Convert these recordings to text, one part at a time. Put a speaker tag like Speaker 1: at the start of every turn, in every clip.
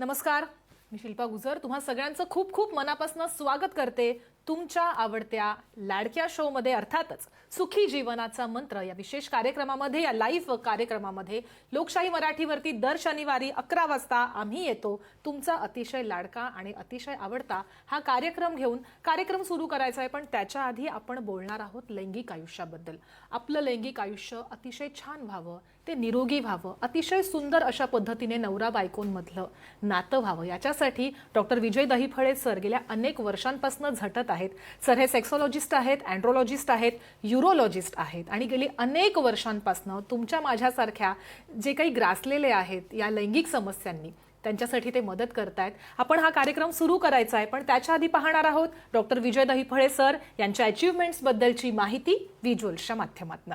Speaker 1: नमस्कार मी शिल्पा गुजर. तुम्हा सगळ्यांचं खूप खूप मनापासून स्वागत करते. तुमच्या आवडत्या लाडक्या शोमध्ये अर्थातच सुखी जीवनाचा मंत्र या विशेष कार्यक्रमामध्ये या लाईव्ह कार्यक्रमामध्ये लोकशाही मराठीवरती दर शनिवारी अकरा वाजता आम्ही येतो. तुमचा अतिशय लाडका आणि अतिशय आवडता हा कार्यक्रम घेऊन कार्यक्रम सुरू करायचा आहे. पण त्याच्या आधी आपण बोलणार आहोत लैंगिक आयुष्याबद्दल. आपलं लैंगिक आयुष्य अतिशय छान व्हावं ते निरोगी व्हावं अतिशय सुंदर अशा पद्धतीने नवरा बायकोंमधलं नातं व्हावं. याच्यासाठी डॉक्टर विजय दहीफळे सर गेल्या अनेक वर्षांपासून झटत आहेत. आहेत. सर हे सेक्सॉलॉजिस्ट आहेत अँड्रोलॉजिस्ट आहेत युरोलॉजिस्ट आहेत. आणि गेली अनेक वर्षांपासून तुमच्या माझ्यासारख्या जे काही ग्रासलेले आहेत या लैंगिक समस्यांनी त्यांच्यासाठी ते मदत करतायत. आपण हा कार्यक्रम सुरू करायचा आहे पण त्याच्या आधी पाहणार आहोत डॉक्टर विजय दहिफळे सर यांच्या अचीवमेंट्स बद्दलची माहिती व्हिज्युअल्सच्या माध्यमातून.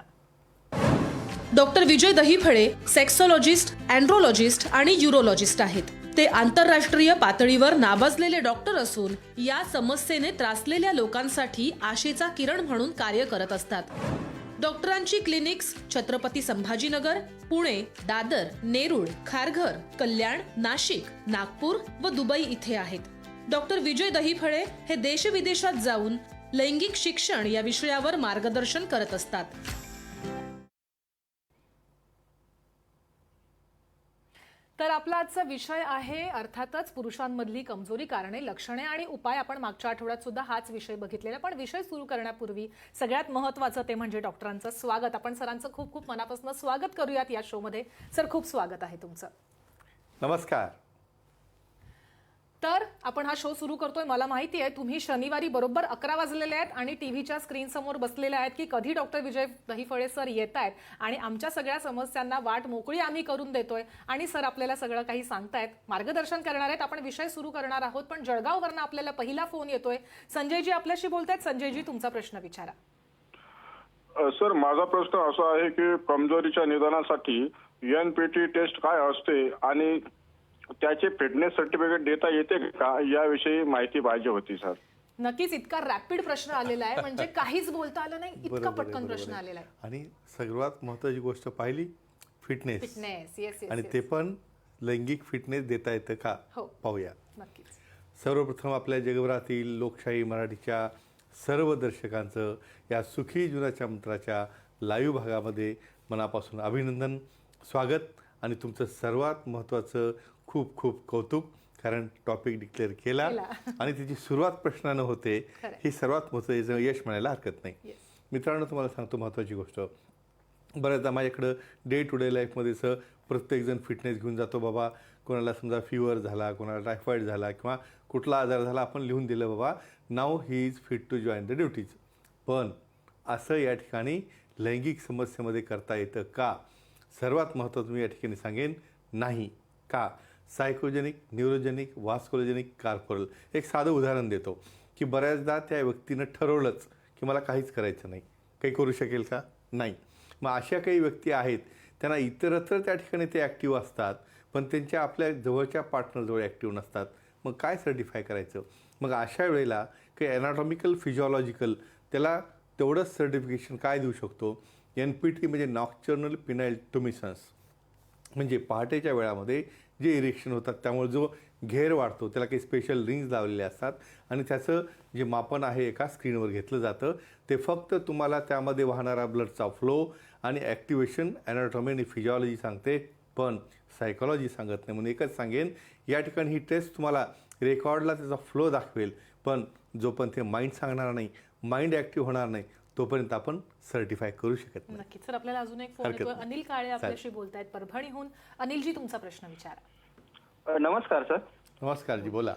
Speaker 1: डॉक्टर विजय दहिफळे सेक्सॉलॉजिस्ट अँड्रोलॉजिस्ट आणि युरोलॉजिस्ट आहेत. ते आंतरराष्ट्रीय पातळीवर नावाजलेले डॉक्टर असून या समस्येने त्रासलेल्या लोकांसाठी आशेचा किरण म्हणून कार्य करत असतात. डॉक्टरांची क्लिनिक्स छत्रपती संभाजीनगर पुणे दादर नेरूळ खारघर कल्याण नाशिक नागपूर व दुबई इथे आहेत. डॉक्टर विजय दहीफळे हे देशविदेशात जाऊन लैंगिक शिक्षण या विषयावर मार्गदर्शन करत असतात. तर आपला आजचा विषय आहे अर्थातच पुरुषांमधली कमजोरी कारणे लक्षणे आणि उपाय. आपण मागच्या आठवड्यात सुद्धा हाच विषय बघितलेला. पण विषय सुरू करण्यापूर्वी सगळ्यात महत्वाचं ते म्हणजे डॉक्टरांचं स्वागत. आपण सरांचं खूप खूप मनापासून स्वागत करूयात या शोमध्ये. सर खूप स्वागत आहे तुमचं.
Speaker 2: नमस्कार.
Speaker 1: तर आपण हा शो सुरू करतोय. मला माहिती आहे तुम्ही शनिवारी बरोबर अकरा वाजलेले आहेत आणि टीव्हीच्या स्क्रीन समोर बसलेले आहेत की कधी डॉक्टर विजय दहीफळे सर येत आहेत आणि आमच्या सगळ्या समस्यांना वाट मोकळी आम्ही करून देतोय आणि सर आपल्याला सगळं काही सांगतायत. मार्गदर्शन करणार आहेत. आपण विषय सुरू करणार आहोत पण जळगाववरनं आपल्याला पहिला फोन येतोय. संजयजी आपल्याशी बोलतायत. संजयजी तुमचा प्रश्न विचारा.
Speaker 3: सर माझा प्रश्न असा आहे की कमजोरीच्या निदानासाठी एनपीटी टेस्ट काय असते आणि त्याचे फिटनेस सर्टिफिकेट देता येते का? याविषयी माहिती पाहिजे होती सर.
Speaker 1: नक्कीच इतका रॅपिड प्रश्न आलेला आहे. म्हणजे काहीच बोलता आलं नाही इतका
Speaker 2: बरोबर आहे,
Speaker 1: पटकन
Speaker 2: बरोबर
Speaker 1: प्रश्न
Speaker 2: आहे.
Speaker 1: आलेला आहे.
Speaker 2: आणि सर्वात महत्वाची गोष्ट पाहिली फिटनेस
Speaker 1: फिटनेस येस
Speaker 2: आणि
Speaker 1: येस
Speaker 2: ते पण लैंगिक फिटनेस देता येतं का?
Speaker 1: हो.
Speaker 2: पाहूया.
Speaker 1: नक्कीच.
Speaker 2: सर्वप्रथम आपल्या जगभरातील लोकशाही मराठीच्या सर्व दर्शकांचं या सुखी जीवनाच्या मंत्राच्या लाईव्ह भागामध्ये मनापासून अभिनंदन स्वागत. आणि तुमचं सर्वात महत्त्वाचं खूप खूप कौतुक कारण टॉपिक डिक्लेअर केला. आणि त्याची सुरुवात प्रश्नानं होते. ही सर्वात महत्त्वाचं यश म्हणायला हरकत नाही. मित्रांनो तुम्हाला सांगतो महत्त्वाची गोष्ट बऱ्याचदा माझ्याकडं डे टू डे लाईफमध्ये सर प्रत्येकजण फिटनेस घेऊन जातो बाबा कोणाला समजा फिवर झाला कोणाला टायफॉईड झाला किंवा कुठला आजार झाला आपण लिहून दिलं बाबा नाव he is fit to join the duties पण असं या ठिकाणी लैंगिक समस्येमध्ये करता येतं का सर्वात महत्त्वाचं मी या ठिकाणी सांगेन नाही का सायकोजेनिक न्यूरोजेनिक वास्कोलोजेनिक कार्पोरल एक साधं उदाहरण देतो की बऱ्याचदा त्या व्यक्तीनं ठरवलंच की मला काहीच करायचं नाही. काही करू शकेल का? नाही. मग अशा काही व्यक्ती आहेत त्यांना इतरत्र त्या ठिकाणी ते ॲक्टिव्ह असतात पण त्यांच्या आपल्या जवळच्या पार्टनरजवळ ॲक्टिव्ह नसतात. मग काय सर्टिफाय करायचं? मग अशा वेळेला काही ॲनाटॉमिकल फिजिओलॉजिकल त्याला तेवढंच सर्टिफिकेशन काय देऊ शकतो? एन पी टी म्हणजे नॉक्चर्नल पिनाइल टुमिसन्स म्हणजे पहाटेच्या वेळामध्ये जे इरेक्शन होतात त्यामुळे जो घेर वाढतो त्याला काही स्पेशल रिंग्स लावलेले असतात. आणि त्याचं जे मापन आहे एका स्क्रीनवर घेतलं जातं ते फक्त तुम्हाला त्यामध्ये वाहणारा ब्लडचा फ्लो आणि ॲक्टिवेशन ॲनाटॉमी आणि फिजिओलॉजी सांगते. पण सायकॉलॉजी सांगत नाही म्हणून एकच सांगेन या ठिकाणी ही टेस्ट तुम्हाला रेकॉर्डला त्याचा फ्लो दाखवेल. पण जोपर्यंत ते माइंड सांगणार नाही माइंड ॲक्टिव्ह होणार नाही तोपर्यंत आपण सर्टिफाय करू शकत नाही.
Speaker 1: नक्कीच. सर आपल्याला अजून एक फोन
Speaker 2: नाही.
Speaker 1: अनिल काळे आपल्याशी बोलतायत परभणीहून. अनिलजी तुमचा प्रश्न विचारा.
Speaker 4: नमस्कार सर.
Speaker 2: नमस्कार जी बोला.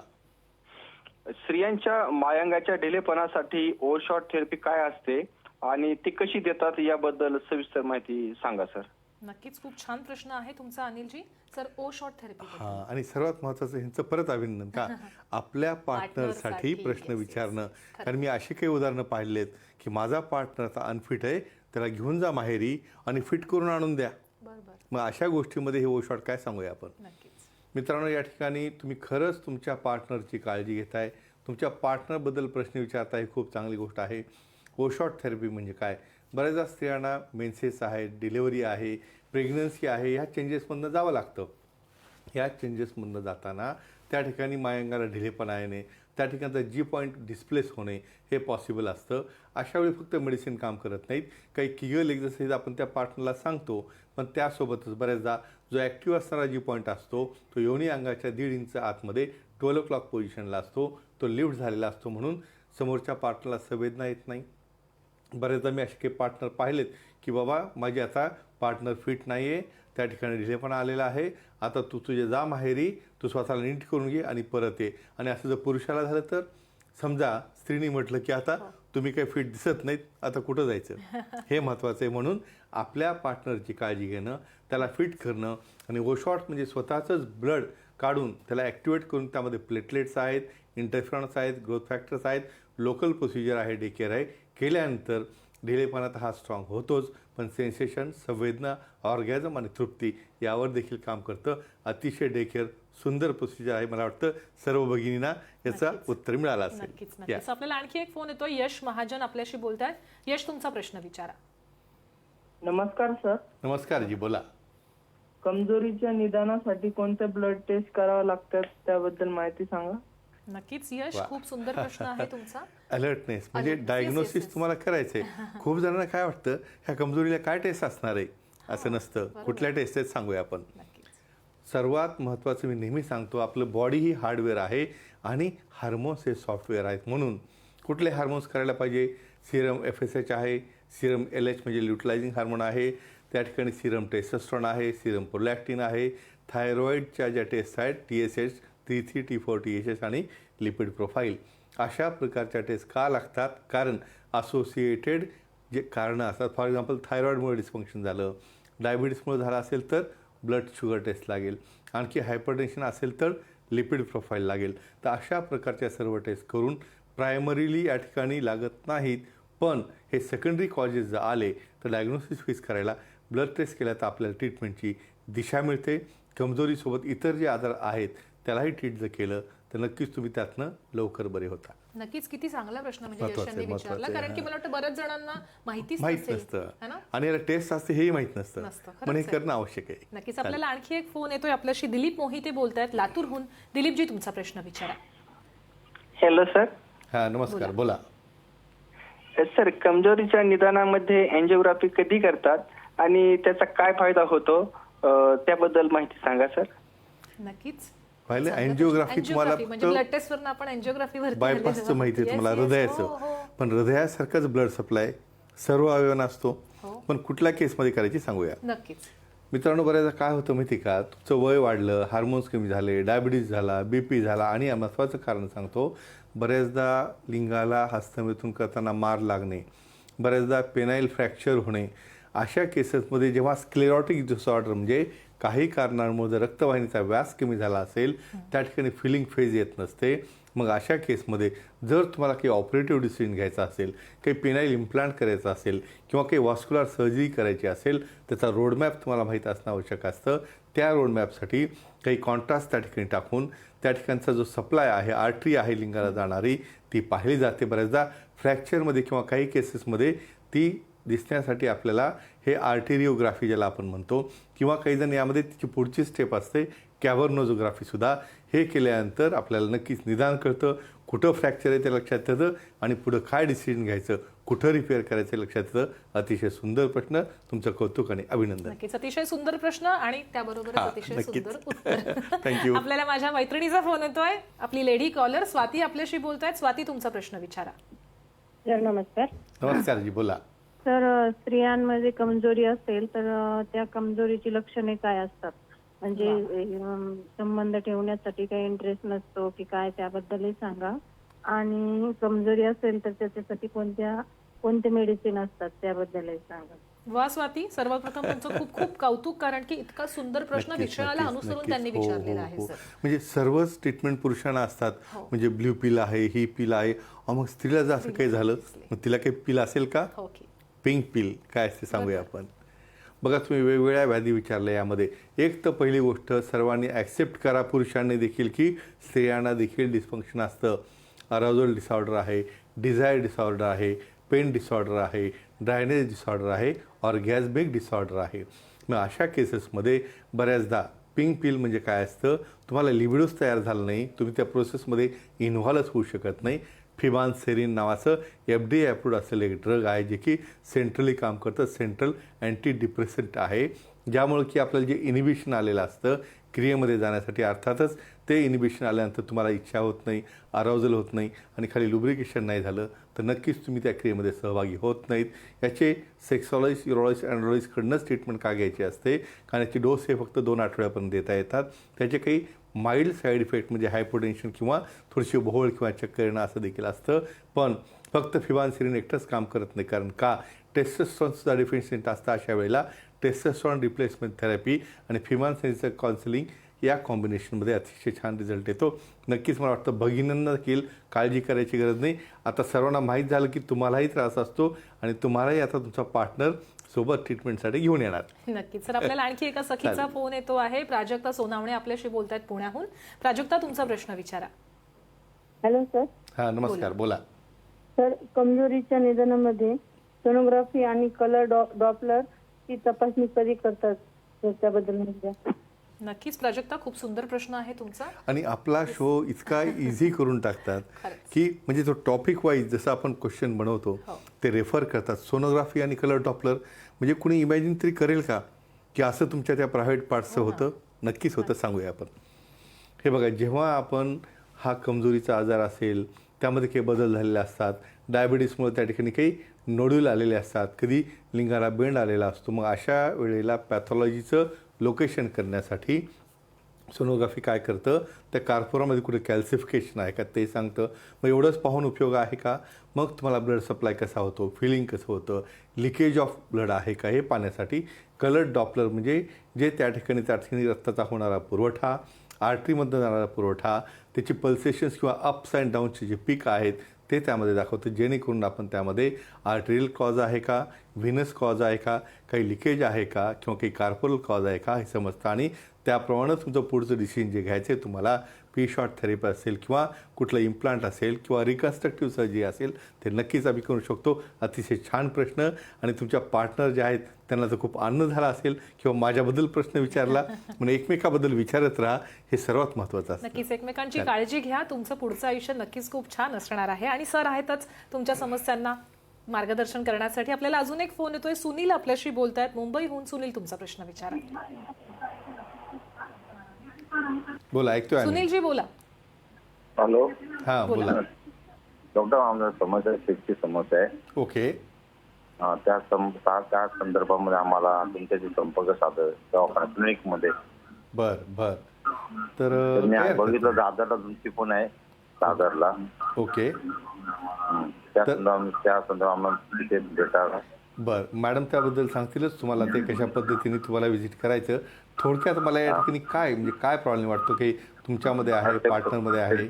Speaker 4: स्त्रियांच्या मायांगाच्या ढिलेपणासाठी ओव्हर शॉर्ट थेरपी काय असते आणि ती कशी देतात याबद्दल सविस्तर माहिती सांगा सर.
Speaker 1: नक्कीच खूप छान प्रश्न आहे तुमचा अनिलजी. सर ओ शॉर्ट थेरपी
Speaker 2: हा आणि सर्वात महत्वाचं ह्यांचं परत अभिनंदन का? आपल्या पार्टनरसाठी प्रश्न. विचारणं. कारण मी अशी काही उदाहरणं पाहिलेत की माझा पार्टनर आता अनफिट आहे त्याला घेऊन जा माहेरी आणि फिट करून आणून द्या. मग अशा गोष्टीमध्ये हे ओशॉट काय सांगूया आपण? मित्रांनो या ठिकाणी तुम्ही खरंच तुमच्या पार्टनरची काळजी घेताय. तुमच्या पार्टनरबद्दल प्रश्न विचारताय ही खूप चांगली गोष्ट आहे. ओशॉट थेरपी म्हणजे काय? बऱ्याचदा स्त्रियांना मेन्सेस आहे डिलेवरी आहे प्रेग्नन्सी आहे ह्या चेंजेसमधनं जावं लागतं. ह्या चेंजेसमधनं जाताना त्या ठिकाणी मायंगाला ढिलेपणा येणे त्या ठिकाणचा जी पॉईंट डिस्प्लेस होणे हे पॉसिबल असतं. अशावेळी फक्त मेडिसिन काम करत नाहीत. काही किगल एक्झरसाईज आपण त्या पार्टनरला सांगतो पण त्यासोबतच बऱ्याचदा जो ॲक्टिव्ह असणारा जी पॉईंट असतो तो योनी अंगाच्या दीड इंच आतमध्ये ट्वेल्व क्लॉक पोझिशनला असतो. तो लिफ्ट झालेला असतो म्हणून समोरच्या पार्टनरला संवेदना येत नाही. बरेचदा मी असे काही पार्टनर पाहिलेत की बाबा माझी आता पार्टनर फिट नाही आहे त्या ठिकाणी ढिलेपणा आलेला आहे. आता तू तुझे जा माहेरी तू स्वतःला नीट करून घे आणि परत ये. आणि असं जर पुरुषाला झालं तर समजा स्त्रीने म्हटलं की आता तुम्ही काही फिट दिसत नाहीत आता कुठं जायचं? हे महत्त्वाचं आहे म्हणून आपल्या पार्टनरची काळजी घेणं त्याला फिट करणं आणि ओशॉट म्हणजे स्वतःचंच ब्लड काढून त्याला ॲक्टिवेट करून त्यामध्ये प्लेटलेट्स आहेत इंटरफरन्स आहेत ग्रोथ फॅक्टर्स आहेत लोकल प्रोसिजर आहे डे केअर आहे. केल्यानंतर ढिलेपणात हा स्ट्रॉंग होतोच पण सेन्सेशन संवेदना ऑर्गॅझम आणि तृप्ती यावर देखील काम करतं. अतिशय डे केअर सुंदर प्रोसिजर आहे मला वाटतं. सर्व भगिनींना याचा. उत्तर मिळालं असेल.
Speaker 1: आपल्याला आणखी एक फोन येतोय. यश महाजन आपल्याशी बोलतायत. यश तुमचा प्रश्न विचारा.
Speaker 5: नमस्कार सर.
Speaker 2: नमस्कार जी बोला.
Speaker 5: कमजोरीच्या निदानासाठी कोणत्या ब्लड टेस्ट करावं लागतात त्याबद्दल माहिती सांगा?
Speaker 1: नक्कीच यश. खूप सुंदर प्रश्न आहे तुमचा.
Speaker 2: अलर्टनेस म्हणजे डायग्नोसिस. तुम्हाला करायचंय. खूप जणांना काय वाटतं ह्या कमजोरीला काय टेस्ट असणार आहे? असं नसतं. कुठल्या टेस्ट आहेत सांगूया आपण. सर्वात महत्त्वाचं मी नेहमी सांगतो आपलं बॉडी ही हार्डवेअर आहे आणि हार्मोन्स हे सॉफ्टवेअर आहेत म्हणून. कुठले हार्मोन्स करायला पाहिजे? सिरम एफ एस एच आहे सिरम एल एच म्हणजे ल्युटिलायझिंग हार्मोन आहे त्या ठिकाणी सिरम टेस्टस्ट्रॉन आहे सिरम प्रोलॅक्टिन आहे थायरॉईडच्या ज्या टेस्ट आहेत T S H T three T four T H S आणि लिपिड प्रोफाईल अशा प्रकारच्या टेस्ट का लागतात? कारण असोसिएटेड जे कारणं असतात फॉर एक्झाम्पल थायरॉईडमुळे डिस्फंक्शन झालं डायबिटीसमुळे झालं असेल तर ब्लड शुगर टेस्ट लागेल. आणखी हायपरटेन्शन असेल तर लिपिड प्रोफाईल लागेल. तर अशा प्रकारच्या सर्व टेस्ट करून प्रायमरीली या ठिकाणी लागत नाहीत. पण हे सेकंडरी कॉजेस जर आले तर डायग्नोसिस फीस करायला ब्लड टेस्ट केल्या तर आपल्याला ट्रीटमेंटची दिशा मिळते. कमजोरीसोबत इतर जे आजार आहेत त्यालाही ट्रीट जर केलं तर नक्कीच तुम्ही त्यातनं लवकर बरे होता.
Speaker 1: नक्कीच किती चांगला प्रश्न म्हणजे यशांनी विचारला. कारण की मला वाटतं बऱ्याच जणांना
Speaker 2: माहीत
Speaker 1: नसेल
Speaker 2: नसतं.
Speaker 1: है ना?
Speaker 2: आणि याला टेस्ट असते हेही माहीत नसतं. पण हे. करणं आवश्यक आहे.
Speaker 1: नक्कीच आपल्याला आणखी एक फोन येतोय. आपल्याशी दिलीप मोहिते बोलतायत लातूरहून. दिलीपजी तुमचा प्रश्न विचारा.
Speaker 4: हॅलो सर
Speaker 2: हां नमस्कार. बोला.
Speaker 4: सर कमजोरीच्या निदानामध्ये एन्जिओग्राफी कधी करतात आणि त्याचा काय फायदा होतो? त्याबद्दल माहिती सांगा सर
Speaker 1: नक्कीच.
Speaker 2: पाहिलं? अँजिओग्राफी. तुम्हाला
Speaker 1: Angiography म्हणजे ब्लड आपण
Speaker 2: बायपासचं माहिती आहे तुम्हाला हृदयाचं. पण हृदयासारखंच ब्लड सप्लाय सर्व अवयवांना असतो
Speaker 1: हो.
Speaker 2: पण कुठल्या केसमध्ये करायची सांगूया?
Speaker 1: नक्कीच.
Speaker 2: मित्रांनो बऱ्याचदा काय होतं माहिती का? तुमचं वय वाढलं हार्मोन्स कमी झाले डायबिटीज झाला बी पी झाला आणि महत्त्वाचं कारण सांगतो बऱ्याचदा लिंगाला हस्तमेतून करताना मार लागणे बऱ्याचदा पेनाईल फ्रॅक्चर होणे अशा केसेसमध्ये जेव्हा स्क्लेरॉटिक डिसऑर्डर म्हणजे काही कारणांमुळे जर रक्तवाहिनीचा व्यास कमी झाला असेल त्या ठिकाणी फिलिंग फेज येत नसते. मग अशा केसमध्ये जर तुम्हाला काही ऑपरेटिव्ह डिसिजन घ्यायचा असेल काही पिनाईल इम्प्लांट करायचा असेल किंवा काही वॉस्क्युलर सर्जरी करायची असेल त्याचा रोडमॅप तुम्हाला माहीत असणं आवश्यक असतं. त्या रोडमॅपसाठी काही कॉन्ट्रास्ट त्या ठिकाणी टाकून त्या ठिकाणचा जो सप्लाय आहे आर्टरी आहे लिंगाला जाणारी ती पाहिली जाते बऱ्याचदा. फ्रॅक्चरमध्ये किंवा काही केसेसमध्ये ती दिसण्यासाठी आपल्याला हे आर्टेरिओग्राफी ज्याला आपण म्हणतो किंवा काही जण यामध्ये तिची पुढची स्टेप असते कॅव्हर्नोझोग्राफीसुद्धा हे केल्यानंतर आपल्याला नक्कीच निदान कळतं कुठं फ्रॅक्चर आहे ते लक्षात येतं आणि पुढं काय डिसिजन घ्यायचं कुठं रिपेअर करायचं लक्षात येतं. अतिशय सुंदर प्रश्न. तुमचं कौतुक आणि अभिनंदन.
Speaker 1: नक्कीच. अतिशय सुंदर प्रश्न आणि त्याबरोबरच
Speaker 2: हा,
Speaker 1: अतिशय
Speaker 2: नक्कीच.
Speaker 1: सुंदर उत्तर.
Speaker 2: थँक्यू
Speaker 1: आपल्याला माझ्या मैत्रिणीचा फोन येतोय. आपली लेडी कॉलर स्वाती आपल्याशी बोलतायत. स्वाती तुमचा प्रश्न विचारा.
Speaker 6: सर नमस्कार.
Speaker 2: नमस्कार जी बोला.
Speaker 6: तर स्त्रियांमध्ये कमजोरी असेल तर त्या कमजोरीची लक्षणे काय असतात? म्हणजे संबंध ठेवण्यासाठी काही इंटरेस्ट नसतो की काय त्याबद्दलही सांगा. आणि कमजोरी असेल तर त्याच्यासाठी कोणत्या कोणते मेडिसिन असतात त्याबद्दलही सांगा.
Speaker 1: वा स्वाती. सर्वप्रथम तुमचं खूप खूप कौतुक कारण की इतका सुंदर प्रश्न विषयाला अनुसरून. त्यांनी
Speaker 2: हो,
Speaker 1: विचारलेला
Speaker 2: हो,
Speaker 1: आहे
Speaker 2: हो.
Speaker 1: सर.
Speaker 2: म्हणजे सर्वच ट्रीटमेंट पुरुषांना असतात. म्हणजे ब्ल्यू पिल आहे ही पिल आहे. मग स्त्रीला जर असं काही झालं मग तिला काही पिल असेल का?
Speaker 1: ओके.
Speaker 2: पिंक पिल काय असते सांगूया आपण. बघा तुम्ही वेगवेगळ्या व्याधी विचारल्या यामध्ये. एक तर पहिली गोष्ट सर्वांनी ॲक्सेप्ट करा पुरुषांनी देखील की स्त्रियांना देखील डिस्फंक्शन असतं. अराझोल डिसऑर्डर आहे डिझायर डिसऑर्डर आहे पेन डिसऑर्डर आहे ड्रायनेज डिसऑर्डर आहे ऑर्गॅझमिक डिसऑर्डर आहे. मग अशा केसेसमध्ये बऱ्याचदा पिंक पिल म्हणजे काय असतं? तुम्हाला लिबिडोच तयार झालं नाही तुम्ही त्या प्रोसेसमध्ये इन्व्हॉल्वच होऊ शकत नाही. फिबान सेरीन नावाचं एफ डी अप्रूव्ड असलेलं एक ड्रग आहे जे की सेंट्रली काम करतं सेंट्रल अँटी डिप्रेसंट आहे. ज्यामुळे की आपल्याला जे इनिबिशन आलेलं असतं क्रियेमध्ये जाण्यासाठी अर्थातच ते इनिबिशन आल्यानंतर तुम्हाला इच्छा होत नाही अरावजल होत नाही आणि खाली लुब्रिकेशन नाही झालं तर नक्कीच तुम्ही त्या क्रियेमध्ये सहभागी होत नाहीत. याचे सेक्सॉलॉजिस्ट युरोलॉजिस्ट अँड्रॉलॉजिस्टकडनंच ट्रीटमेंट का घ्यायची असते? कारण याचे डोस हे फक्त दोन आठवड्यापर्यंत देता येतात. त्याचे काही माइल्ड साईड इफेक्ट म्हणजे हायपोटेन्शन किंवा थोडीशी भोवळ किंवा चक्कर येणं असं देखील असतं. पण फक्त फिबानसिरिन एकटंच काम करत नाही. कारण का? टेस्टस्ट्रॉनसुद्धा डिफिशियंट असतं अशा वेळेला. टेस्टस्ट्रॉन रिप्लेसमेंट थेरपी आणि फिबानसिरिनचं काउन्सिलिंग या कॉम्बिनेशनमध्ये अतिशय छान रिझल्ट येतो. नक्कीच मला वाटतं भगिनींना देखील काळजी करायची गरज नाही. आता सर्वांना माहीत झालं की तुम्हालाही त्रास असतो आणि तुम्हालाही आता तुमचा पार्टनर सोबत ट्रीटमेंटसाठी घेऊन येणार.
Speaker 1: नक्कीच. सर आपल्याला आणखी एका सखीचा. फोन येतो आहे. प्राजक्ता सोनावणे आपल्याशी बोलतायत पुण्याहून. प्राजक्ता तुमचा प्रश्न विचारा.
Speaker 6: Hello sir.
Speaker 2: हां नमस्कार. बोला.
Speaker 6: सर कमजोरीच्या निदानामध्ये सोनोग्राफी आणि कलर डॉपलर ची तपासणी कधी करतात? त्याबद्दल माहिती
Speaker 1: नक्कीच. प्राजक्ता खूप सुंदर प्रश्न आहे तुमचा.
Speaker 2: आणि आपला शो इतका इझी करून टाकतात. की म्हणजे तो टॉपिक वाईज जसं आपण क्वेश्चन बनवतो
Speaker 1: हो.
Speaker 2: ते रेफर करतात. सोनोग्राफी आणि कलर डॉपलर म्हणजे कुणी इमॅजिन तरी करेल का? की असं तुमच्या त्या प्रायव्हेट पार्टचं होतं? नक्कीच होतं सांगूया आपण. हे बघा जेव्हा आपण हा कमजोरीचा आजार असेल त्यामध्ये काही बदल झालेले असतात डायबिटीसमुळे त्या ठिकाणी काही नोड्यूल आलेले असतात कधी लिंगाला बेंड आलेला असतो मग अशा वेळेला पॅथॉलॉजीचं लोकेशन करण्यासाठी सोनोग्राफी काय करतं? त्या कार्पोरामध्ये कुठे कॅल्सिफिकेशन आहे का ते सांगतं. मग एवढंच पाहून उपयोग आहे का? मग तुम्हाला ब्लड सप्लाय कसा होतो? फिलिंग कसं होतं? लिकेज ऑफ ब्लड आहे का हे पाहण्यासाठी कलर डॉपलर म्हणजे जे त्या ठिकाणी त्या ठिकाणी रक्ताचा होणारा पुरवठा आर्टरीमधनं जाणारा पुरवठा त्याची पल्सेशन्स किंवा अप्स अँड डाऊनचे जे पीक आहेत ते त्यामध्ये दाखवतं. जेणेकरून आपण त्यामध्ये आर्टेरियल कॉज आहे का व्हिनस कॉज आहे का काही लिकेज आहे का किंवा काही कार्पोरल कॉज आहे का हे समजतं. आणि त्याप्रमाणे तुमचं पुढचं डिसिजन जे घ्यायचं आहे तुम्हाला पी शॉर्ट थेरपी असेल किंवा कुठलं इम्प्लांट असेल किंवा रिकन्स्ट्रक्टिव्ह सर्जरी असेल ते नक्कीच आम्ही करू शकतो. अतिशय छान प्रश्न आणि तुमच्या पार्टनर जे आहेत त्यांना तर खूप आनंद झाला असेल किंवा माझ्याबद्दल प्रश्न विचारला म्हणजे एकमेकाबद्दल विचारत राहा हे सर्वात महत्त्वाचं असतं.
Speaker 1: नक्कीच एकमेकांची काळजी घ्या. तुमचं पुढचं आयुष्य नक्कीच खूप छान असणार आहे. आणि सर आहेतच तुमच्या समस्यांना मार्गदर्शन करण्यासाठी आपल्याला अजून एक फोन येतोय. सुनील आपल्याशी बोलतायत. मुंबईहून सुनील तुमचा प्रश्न विचारा.
Speaker 2: बोला ऐकतोय आम्ही.
Speaker 1: सुनीलजी बोला.
Speaker 7: हॅलो.
Speaker 2: हां
Speaker 1: बोला.
Speaker 2: बोला.
Speaker 7: डॉक्टर आम्हाला समस्या शेतची समस्या आहे.
Speaker 2: ओके.
Speaker 7: अं, त्या सं- त्या त्या संदर्भामध्ये आम्हाला तुमच्याशी संपर्क साधं दवाखाना क्लिनिकमध्ये
Speaker 2: बर बर. तर
Speaker 7: तर मी
Speaker 2: काय
Speaker 7: आज
Speaker 2: हरकत
Speaker 7: बघितलं दादरला तुमची पण आहे दादरला.
Speaker 2: नाही. ओके.
Speaker 7: हं. त्या
Speaker 2: तर-
Speaker 7: संदर्भात त्या संदर्भात आम्हाला तिथे
Speaker 2: बर मॅडम त्याबद्दल सांगतीलच. तुम्हाला ते कशा पद्धतीने तुम्हाला व्हिजिट करायचं. थोडक्यात मला या ठिकाणी काय म्हणजे काय प्रॉब्लेम वाटतो की तुमच्यामध्ये आहे पार्टनरमध्ये आहे?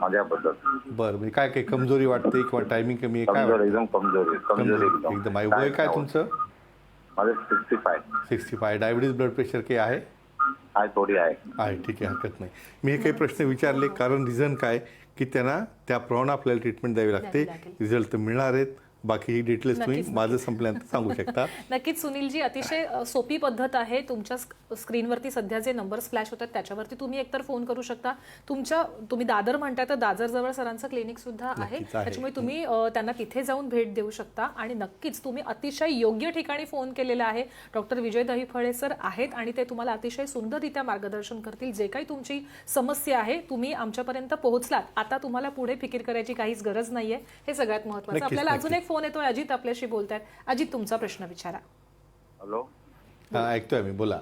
Speaker 7: माझ्याबद्दल.
Speaker 2: बरं म्हणजे काय काय कमजोरी वाटते किंवा टायमिंग कमी आहे काय वाटतं?
Speaker 7: एकदम कमजोरी
Speaker 2: एकदम. आहे वय काय तुमचं?
Speaker 7: माझं sixty five
Speaker 2: sixty five diabetes blood pressure काही आहे?
Speaker 7: आहे थोडी आहे.
Speaker 2: आहे ठीक आहे हरकत नाही. मी हे काही प्रश्न विचारले कारण रिझन काय? की त्यांना त्याप्रमाणे आपल्याला ट्रीटमेंट द्यावी लागते. रिझल्ट तर मिळणार आहेत. बाकी डिटेल्स तुम्ही माझं संपल्यानंतर सांगू शकता.
Speaker 1: नक्कीच सुनीलजी अतिशय सोपी पद्धत आहे तुमच्या स्क- स्क्रीनवरती सध्या जे नंबर्स फ्लॅश होतात त्याच्यावरती तुम्ही एकतर फोन करू शकता. तुमच्या तुम्ही दादर म्हणताय तर दादर जवळ सरांचं क्लिनिक सुद्धा आहे. त्याच्यामुळे तुम्ही त्यांना तिथे जाऊन भेट देऊ शकता. आणि नक्कीच तुम्ही अतिशय योग्य ठिकाणी फोन केलेला आहे. डॉक्टर विजय दहीफळे सर आहेत आणि ते तुम्हाला अतिशय सुंदररित्या मार्गदर्शन करतील. जे काही तुमची समस्या आहे तुम्ही आमच्यापर्यंत पोहोचलात. आता तुम्हाला पुढे फिकीर करायची काहीच गरज नाहीये. हे सगळ्यात महत्वाचं. आपल्याला अजून. एक फोन येतोय अजित आपल्याशी बोलतायत. अजित तुमचा प्रश्न विचारा.
Speaker 7: हॅलो.
Speaker 2: हां ऐकतोय मी बोला.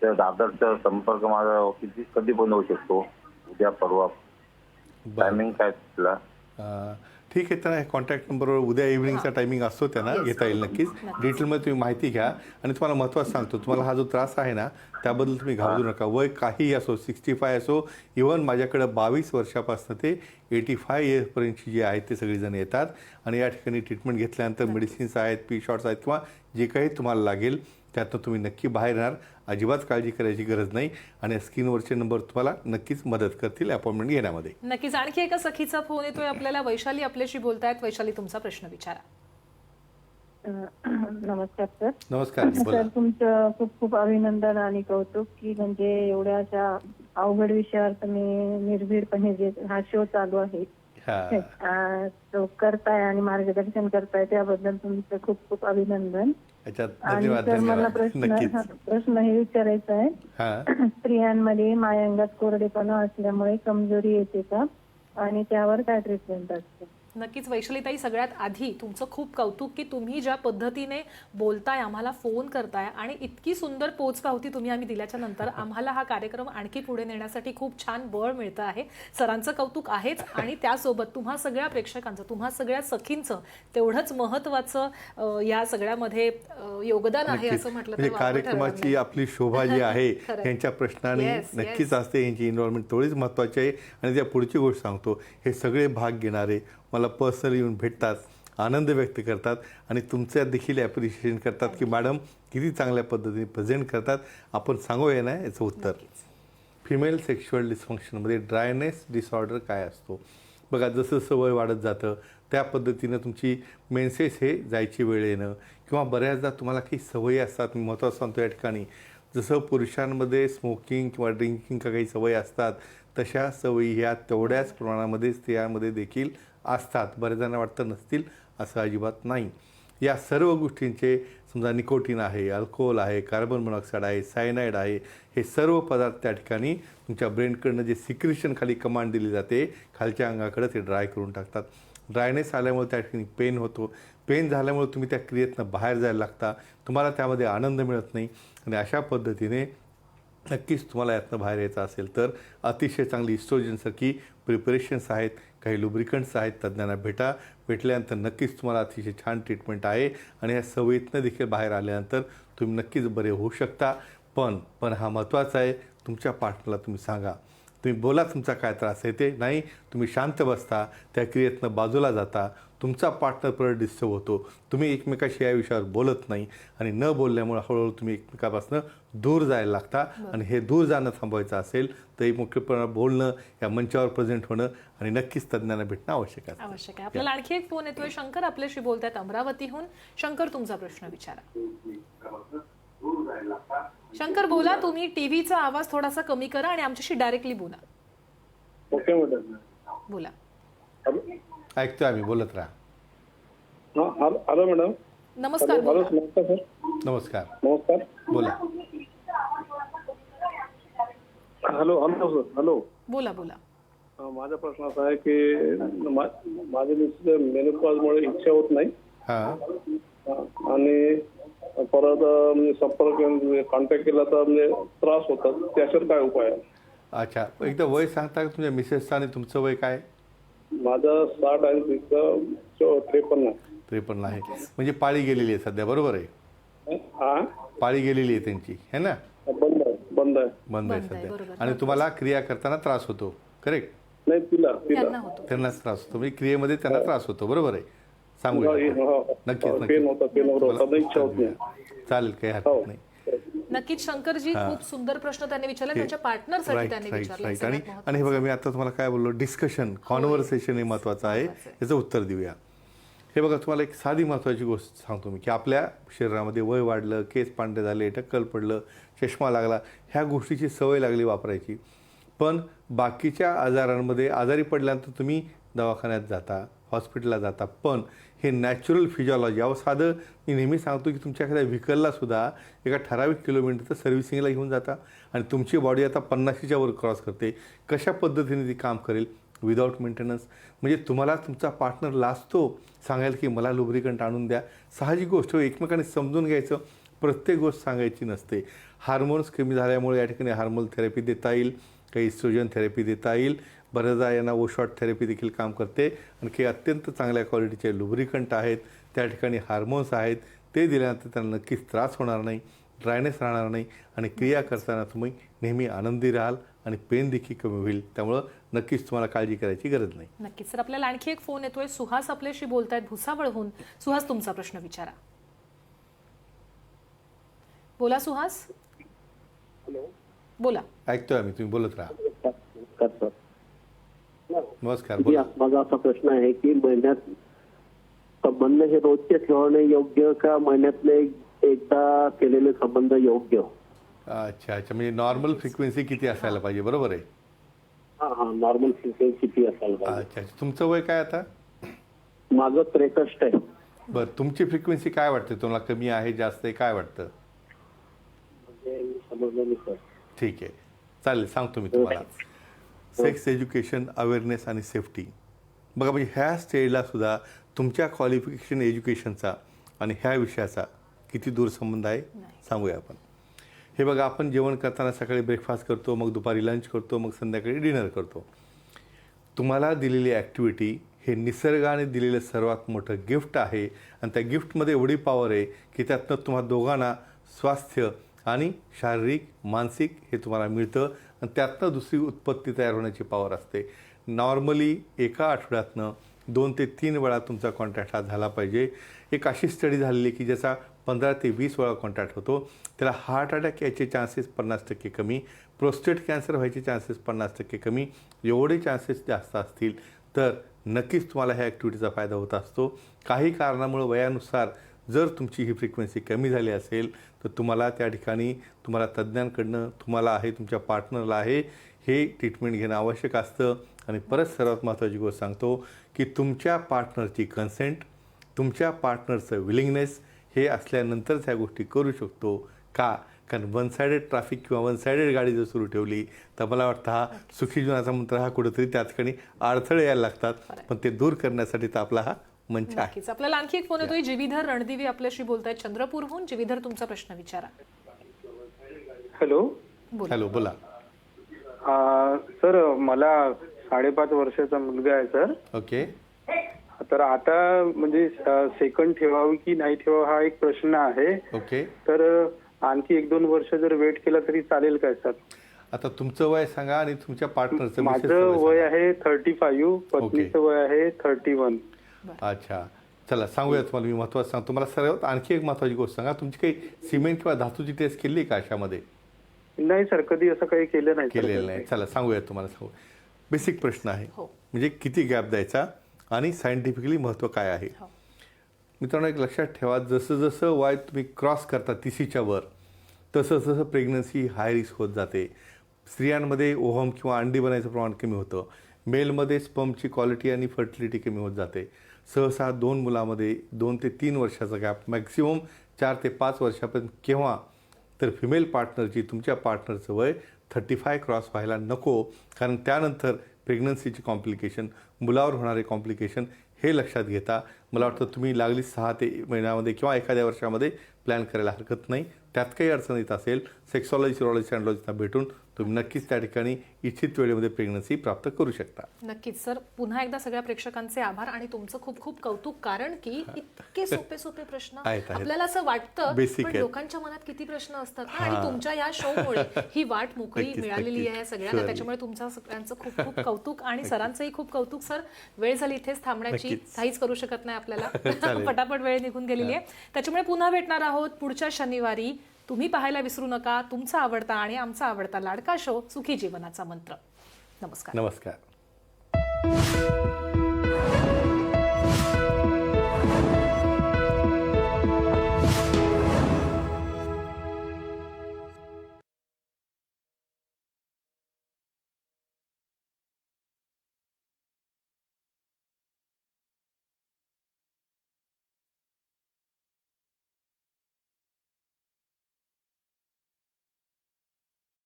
Speaker 7: त्या दादरचा संपर्क माझा किती कधी बंद होऊ शकतो? उद्या परवा.
Speaker 2: बरं.
Speaker 7: टायमिंग काय तिथला?
Speaker 2: अं, ठीक आहे त्यांना कॉन्टॅक्ट नंबरवर उद्या इव्हिनिंगचा टायमिंग असतो त्यांना घेता येईल नक्कीच. डिटेलमध्ये तुम्ही माहिती घ्या. आणि तुम्हाला महत्त्वाचं सांगतो तुम्हाला हा जो त्रास आहे ना त्याबद्दल तुम्ही घाबरू नका. वय काही असो सिक्स्टी फाय असो इव्हन माझ्याकडे बावीस वर्षापासून ते एटी फाय इयर्सपर्यंतची जी आहेत ते सगळेजण येतात. आणि या ठिकाणी ट्रीटमेंट घेतल्यानंतर मेडिसिन्स आहेत पी शॉट्स आहेत किंवा जे काही तुम्हाला लागेल त्यातनं तुम्ही नक्की बाहेर येणार. अजिबात काळजी करायची गरज नाही. आणि स्क्रीनवरचे नंबर तुम्हाला नक्कीच मदत करतील अपॉइंटमेंट घेण्यामध्ये.
Speaker 1: नक्कीच. आणखी एका सखीचा फोन येतोय आपल्याला. वैशाली आपल्याशी बोलतायत. वैशाली तुमचा प्रश्न विचारा.
Speaker 6: नमस्कार सर.
Speaker 2: नमस्कार बोला.
Speaker 6: सर तुमचं खूप खूप अभिनंदन आणि कौतुक की म्हणजे एवढ्या अशा अवघड विषयावर तुम्ही निर्भीडपणे जे हा शो चालू आहे.
Speaker 2: हा.
Speaker 6: अं, करताय आणि मार्गदर्शन करताय त्याबद्दल तुमचं खूप खूप अभिनंदन. आणि
Speaker 2: धन्यवाद
Speaker 6: सर मला
Speaker 2: धन्यवाद.
Speaker 6: प्रश्न
Speaker 2: नक्कीच.
Speaker 6: हा, प्रश्न हे विचारायचा आहे.
Speaker 2: हा.
Speaker 6: स्त्रियांमध्ये मायांगात कोरडेपणा असल्यामुळे कमजोरी येते का? आणि त्यावर काय ट्रीटमेंट असते?
Speaker 1: नक्कीच वैशालीताई सगळ्यात आधी तुमचं खूप कौतुक की तुम्ही ज्या पद्धतीने बोलताय आम्हाला फोन करताय आणि इतकी सुंदर पोचपावती तुम्ही आम्ही दिल्याच्या नंतर आम्हाला हा कार्यक्रम आणखी पुढे नेण्यासाठी खूप छान बळ मिळतं आहे सरांचं कौतुक आहेच आणि त्यासोबत तुम्हा सगळ्या प्रेक्षकांचं तुम्हा सगळ्या सखींचं तेवढंच महत्वाचं या सगळ्यामध्ये योगदान आहे असं म्हटलं
Speaker 2: म्हणजे
Speaker 1: तर ठरणार
Speaker 2: कार्यक्रमाची. आपली शोभा जी आहे. यांच्या प्रश्नाने. नक्कीच असते यांची इन्व्हॉल्वमेंट तेवढीच महत्त्वाची आहे आणि त्या पुढची गोष्ट सांगतो हे सगळे भाग घेणारे मला पर्सनली येऊन भेटतात आनंद व्यक्त करतात आणि तुमचं देखील ॲप्रिशिएशन करतात की मॅडम किती चांगल्या पद्धतीने प्रेझेंट करतात. आपण सांगूया ना याचं उत्तर. फिमेल सेक्शुअल डिस्फंक्शनमध्ये ड्रायनेस डिसऑर्डर काय असतो? बघा जसं जसं वय वाढत जातं त्या पद्धतीनं तुमची मेन्सेस हे जायची वेळ येणं किंवा बऱ्याचदा तुम्हाला काही सवयी असतात मी महत्त्वाचं सांगतो या ठिकाणी. जसं पुरुषांमध्ये स्मोकिंग किंवा ड्रिंकिंग का काही सवयी असतात तशा सवयी ह्या तेवढ्याच प्रमाणामध्ये स्त्रियांमध्ये देखील असतात. बऱ्याच जणांना वाटतं नसतील असं अजिबात नाही. या सर्व गोष्टींचे समजा निकोटीन आहे अल्कोहोल आहे कार्बन मोनॉक्साईड आहे सायनाईड आहे हे सर्व पदार्थ त्या ठिकाणी तुमच्या ब्रेनकडनं जे सिक्रिशन खाली कमांड दिली जाते खालच्या अंगाकडे ते ड्राय करून टाकतात. ड्रायनेस आल्यामुळे त्या ठिकाणी पेन होतो. पेन झाल्यामुळे तुम्ही त्या क्रियेतनं बाहेर जायला लागता. तुम्हाला त्यामध्ये आनंद मिळत नाही. आणि अशा पद्धतीने नक्कीच तुम्हाला यातनं बाहेर यायचं असेल तर अतिशय चांगली इस्ट्रोजनसारखी प्रिपरेशन्स आहेत. काही लुब्रिकंट्स आहेत तज्ज्ञांना भेटा. भेटल्यानंतर नक्कीच तुम्हाला अतिशय छान ट्रीटमेंट आहे आणि या सवयीतनं देखील बाहेर आल्यानंतर तुम्ही नक्कीच बरे होऊ शकता. पण पण हा महत्त्वाचा आहे तुमच्या पार्टनरला तुम्ही सांगा. तुम्ही बोला तुमचा काय त्रास आहे ते. नाही तुम्ही शांत बसता त्या क्रियेतनं बाजूला जाता. तुमचा पार्टनर परत डिस्टर्ब होतो. तुम्ही एकमेकाशी या विषयावर बोलत नाही आणि न बोलल्यामुळे हळूहळू तुम्ही एकमेकापासून दूर जायला लागता आणि हे दूर जाणं थांबवायचं असेल तर मुख्यपणे बोलणं या मंचावर प्रेझेंट होणं आणि नक्कीच तज्ज्ञांना भेटणं आवश्यक आहे
Speaker 1: आवश्यक आहे. आपल्याला आणखी एक फोन येतोय. शंकर आपल्याशी बोलतायत अमरावतीहून. शंकर तुमचा प्रश्न विचारा. शंकर बोला. तुम्ही टीव्हीचा आवाज थोडासा कमी करा आणि आमच्याशी डायरेक्टली बोला.
Speaker 8: ओके मॅडम
Speaker 1: बोला.
Speaker 2: ऐकतोय आम्ही. बोलत राहा.
Speaker 8: हा हॅलो मॅडम.
Speaker 1: नमस्कार
Speaker 8: नमस्कार.
Speaker 2: नमस्कार. बोला.
Speaker 8: Hello hello sir hello.
Speaker 1: बोला बोला.
Speaker 8: माझा प्रश्न असा आहे की मा- माझ्या मिसेस मेनोपॉजमुळे इच्छा होत नाही.
Speaker 2: हां.
Speaker 8: आणि परत म्हणजे संपर्क कॉन्टॅक्ट केला तर म्हणजे त्रास होतात. त्याच्यावर काय उपाय आहे?
Speaker 2: अच्छा. एकदा वय सांगता का तुमच्या मिसेसचं आणि तुमचं वय काय?
Speaker 8: माझं साठ आणि तिचं त्रेपन्न.
Speaker 2: त्रेपन्न आहे. म्हणजे पाळी गेलेली आहे सध्या बरोबर आहे?
Speaker 8: हा?
Speaker 2: पाळी गेलेली आहे त्यांची है ना?
Speaker 8: बंद आहे. बंद आहे
Speaker 2: सध्या.
Speaker 1: बरोबर.
Speaker 2: आणि तुम्हाला क्रिया करताना त्रास होतो करेक्ट
Speaker 8: नाही तिला
Speaker 1: त्यांना
Speaker 8: तिला
Speaker 1: होतो.
Speaker 2: त्यांनाच त्रास होतो. म्हणजे क्रियेमध्ये त्यांना त्रास होतो. बरोबर आहे. सांगू
Speaker 8: हो. हो.
Speaker 2: नक्कीच चालेल काही
Speaker 8: हो.
Speaker 2: हरकत नाही.
Speaker 1: नक्कीच शंकरजी खूप सुंदर प्रश्न त्यांनी विचारला. त्यांच्या पार्टनरसाठी त्यांनी विचारला.
Speaker 2: राईट आणि हे बघा मी आता तुम्हाला काय बोललो? डिस्कशन कॉन्व्हर्सेशन हे महत्त्वाचं आहे. याचं उत्तर देऊया. हे बघा तुम्हाला एक साधी महत्त्वाची गोष्ट सांगतो मी की आपल्या शरीरामध्ये वय वाढलं केस पांढरे झाले टक्कल पडलं चष्मा लागला ह्या गोष्टीची सवय लागली वापरायची. पण बाकीच्या आजारांमध्ये आजारी पडल्यानंतर तुम्ही दवाखान्यात जाता हॉस्पिटलला जाता पण हे नॅचरल फिजिओलॉजी अहो साधं मी नेहमी सांगतो की तुमच्या एखाद्या व्हिकलला सुद्धा एका ठराविक किलोमीटरचं सर्व्हिसिंगला घेऊन जाता आणि तुमची बॉडी आता पन्नाशीच्या वर क्रॉस करते. कशा पद्धतीने ती काम करेल? विदाऊट मेंटेनन्स म्हणजे तुम्हाला तुमचा पार्टनर लाजतो सांगायला की मला लुब्रिकंट आणून द्या. साहजिक गोष्ट एकमेकांनी समजून घ्यायचं. प्रत्येक गोष्ट सांगायची नसते. हार्मोन्स कमी झाल्यामुळे या ठिकाणी हार्मोन थेरपी देता येईल. काही इस्ट्रोजन थेरपी देता येईल. बऱ्याचदा यांना ओशॉट थेरपी देखील काम करते. आणखी अत्यंत चांगल्या क्वालिटीचे लुब्रिकंट आहेत. त्या ठिकाणी हार्मोन्स आहेत. ते दिल्यानंतर त्यांना नक्कीच त्रास होणार नाही. ड्रायनेस राहणार नाही आणि क्रिया करताना तुम्ही नेहमी आनंदी राहाल आणि पेन देखील कमी होईल. त्यामुळं नक्कीच तुम्हाला काळजी करायची गरज नाही.
Speaker 1: नक्कीच. सर आपल्याला आणखी एक फोन येतोय. सुहास आपल्याशी बोलतायत. भुसावळहून. सुहास तुमचा प्रश्न विचारा. बोला सुहास. बोला.
Speaker 2: ऐकतोय आम्ही. तुम्ही बोलत राहा.
Speaker 9: नमस्कार सर.
Speaker 2: नमस्कार
Speaker 9: जी,
Speaker 2: बोला.
Speaker 9: माझा असा प्रश्न आहे की महिन्यात संबंध हे रोजचे ठेवणे योग्य का महिन्यातले एकदा केलेले संबंध योग्य.
Speaker 2: अच्छा अच्छा. म्हणजे नॉर्मल फ्रिक्वेन्सी किती असायला पाहिजे? बरोबर आहे?
Speaker 9: हा हा. नॉर्मल फ्रिक्वेन्सी किती असायला पाहिजे?
Speaker 2: अच्छा अच्छा. तुमचं वय काय आता?
Speaker 9: माझं त्रेसष्ट आहे.
Speaker 2: बरं तुमची फ्रिक्वेन्सी काय वाटते? तुम्हाला कमी आहे जास्त आहे? काय वाटतं?
Speaker 9: म्हणजे मी समजलं नाही सर
Speaker 2: ठीक आहे. चालेल सांगतो मी तुम्हाला. सेक्स एज्युकेशन अवेअरनेस आणि सेफ्टी बघा म्हणजे ह्या स्टेजला सुद्धा तुमच्या क्वालिफिकेशन एज्युकेशनचा आणि ह्या विषयाचा किती दूर संबंध आहे सांगूया आपण. हे बघा आपण जेवण करताना सकाळी ब्रेकफास्ट करतो मग दुपारी लंच करतो मग संध्याकाळी डिनर करतो. तुम्हाला दिलेली ॲक्टिव्हिटी हे निसर्गाने दिलेलं सर्वात मोठं गिफ्ट आहे आणि त्या गिफ्टमध्ये एवढी पॉवर आहे की त्यातनं तुम्हा दोघांना स्वास्थ्य आणि शारीरिक मानसिक हे तुम्हाला मिळतं आणि त्यातनं दुसरी उत्पत्ती तयार होण्याची पॉवर असते. नॉर्मली एका आठवड्यातनं दोन ते तीन वेळा तुमचा कॉन्टॅक्ट हा झाला पाहिजे. एक अशी स्टडी झालेली की ज्याचा पंधरा ते वीस वेळा कॉन्टॅक्ट होतो. त्याला हार्ट अटॅक याचे चान्सेस पन्नास टक्के कमी. प्रोस्टेट कॅन्सर व्हायचे चान्सेस पन्नास टक्के कमी. एवढे चान्सेस जास्त असतील तर नक्कीच तुम्हाला ह्या ॲक्टिव्हिटीचा फायदा होत असतो. काही कारणामुळं वयानुसार जर तुमची ही फ्रिक्वेन्सी कमी झाली असेल तर तुम्हाला त्या ठिकाणी तुम्हाला तज्ज्ञांकडनं तुम्हाला आहे तुमच्या पार्टनरला आहे हे ट्रीटमेंट घेणं आवश्यक असतं. आणि परत सर्वात महत्त्वाची गोष्ट सांगतो की तुमच्या पार्टनरची कन्सेंट तुमच्या पार्टनरचं विलिंगनेस हे असल्यानंतरच ह्या गोष्टी करू शकतो. का? कारण वन सायडेड ट्रॅफिक किंवा वन सायडेड गाडी जर सुरू ठेवली तर मला वाटतं हा सुखी जीवनाचा मंत्र हा कुठेतरी त्या ठिकाणी अडथळे यायला लागतात. पण ते दूर करण्यासाठी तर आपला हा मंच आहे.
Speaker 1: आपल्याला आणखी एक फोन येतोय. जिवीधर रणदिवी आपल्याशी बोलतायत चंद्रपूरहून. जिवीधर तुमचा प्रश्न विचारा.
Speaker 10: हॅलो.
Speaker 1: बोला.
Speaker 2: हॅलो बोला.
Speaker 10: अं, सर मला साडेपाच वर्षाचा मुलगा आहे सर.
Speaker 2: ओके.
Speaker 10: तर आता म्हणजे सेकंड ठेवावी की नाही ठेवावं हा एक प्रश्न आहे.
Speaker 2: ओके.
Speaker 10: तर आणखी एक दोन वर्ष जर वेट केला तरी चालेल काय सर?
Speaker 2: आता तुमचं वय सांगा आणि तुमच्या पार्टनरचं
Speaker 10: माझं वय आहे थर्टी फाईव्ह पत्नीचं वय आहे थर्टी वन.
Speaker 2: अच्छा. चला सांगूया तुम्हाला मी महत्त्वाचं सांगतो. मला सर्वात आणखी एक महत्त्वाची गोष्ट सांगा. तुमची काही सिमेंट किंवा धातूची टेस्ट केली का अशामध्ये?
Speaker 10: नाही सर कधी असं काही केलं नाही.
Speaker 2: केलेलं नाही. चला सांगूया तुम्हाला सांगू. बेसिक प्रश्न आहे.
Speaker 1: हो.
Speaker 2: म्हणजे किती गॅप द्यायचा? आणि सायंटिफिकली महत्त्व काय आहे?
Speaker 1: हो.
Speaker 2: मित्रांनो एक लक्षात ठेवा जसं जसं वय तुम्ही क्रॉस करता तिसीच्या वर तसं तसं प्रेग्नन्सी हाय रिस्क होत जाते. स्त्रियांमध्ये ओहम किंवा अंडी बनायचं प्रमाण कमी होतं. मेलमध्ये स्पमची क्वालिटी आणि फर्टिलिटी कमी होत जाते. सहसा दोन मुलामध्ये दोन ते तीन वर्षाचा गॅप मॅक्सिमम चार ते पाच वर्षापर्यंत केव्हा? तर फिमेल पार्टनरची तुमच्या पार्टनरचं वय थर्टी फाय क्रॉस व्हायला नको. कारण त्यानंतर प्रेग्नन्सीची कॉम्प्लिकेशन मुलावर होणारे कॉम्प्लिकेशन हे लक्षात घेता मला वाटतं तुम्ही लागली सहा ते महिन्यामध्ये किंवा एखाद्या वर्षामध्ये प्लॅन करायला हरकत नाही. त्यात काही अडचण येत असेल सेक्सॉलॉजी सिरोलॉजी अँडॉलॉजीना भेटून तुम्ही नक्कीच त्या ठिकाणी इच्छित वेळेमध्ये प्रेग्नन्सी प्राप्त करू शकता.
Speaker 1: नक्कीच सर. पुन्हा एकदा सगळ्या प्रेक्षकांचे आभार आणि तुमचं खूप खूप कौतुक कारण की इतके सोपे सोपे प्रश्न. आपल्याला असं वाटतं
Speaker 2: आहेत.
Speaker 1: लोकांच्या मनात किती प्रश्न असतात आणि तुमच्या या शोमुळे ही वाट मोकळी मिळालेली. आहे सगळ्यांना. त्याच्यामुळे तुमच्या सगळ्यांचं खूप खूप कौतुक आणि सरांचंही खूप कौतुक सर. वेळ झाली इथेच थांबण्याची. काहीच करू शकत नाही आपल्याला. पटापट वेळ निघून गेलेली आहे. त्याच्यामुळे पुन्हा भेटणार आहोत पुढच्या शनिवारी. तुम्ही पाहायला विसरू नका. तुमचा आवडता आणि आमचा आवडता लाडका शो सुखी जीवनाचा मंत्र. नमस्कार.
Speaker 2: नमस्कार.